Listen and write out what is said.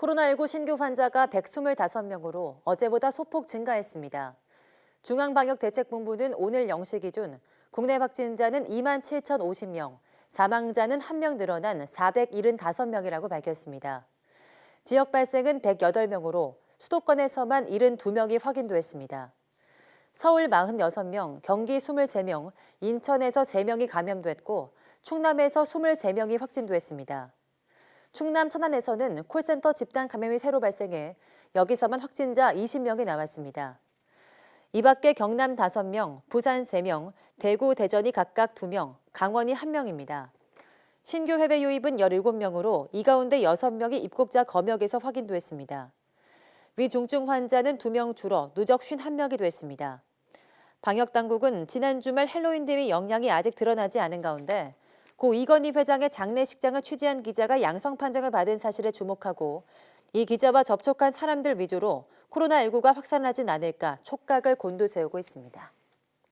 코로나19 신규 환자가 125명으로 어제보다 소폭 증가했습니다. 중앙방역대책본부는 오늘 0시 기준 국내 확진자는 2만 7,050명, 사망자는 1명 늘어난 475명이라고 밝혔습니다. 지역 발생은 108명으로 수도권에서만 72명이 확인됐습니다. 서울 46명, 경기 23명, 인천에서 3명이 감염됐고 충남에서 23명이 확진됐습니다. 충남 천안에서는 콜센터 집단 감염이 새로 발생해 여기서만 확진자 20명이 나왔습니다. 이 밖에 경남 5명, 부산 3명, 대구, 대전이 각각 2명, 강원이 1명입니다. 신규 해외 유입은 17명으로 이 가운데 6명이 입국자 검역에서 확인됐습니다. 위중증 환자는 2명 줄어 누적 51명이 됐습니다. 방역당국은 지난 주말 헬로윈 대위 영향이 아직 드러나지 않은 가운데 고 이건희 회장의 장례식장을 취재한 기자가 양성 판정을 받은 사실에 주목하고 이 기자와 접촉한 사람들 위주로 코로나19가 확산하진 않을까 촉각을 곤두세우고 있습니다.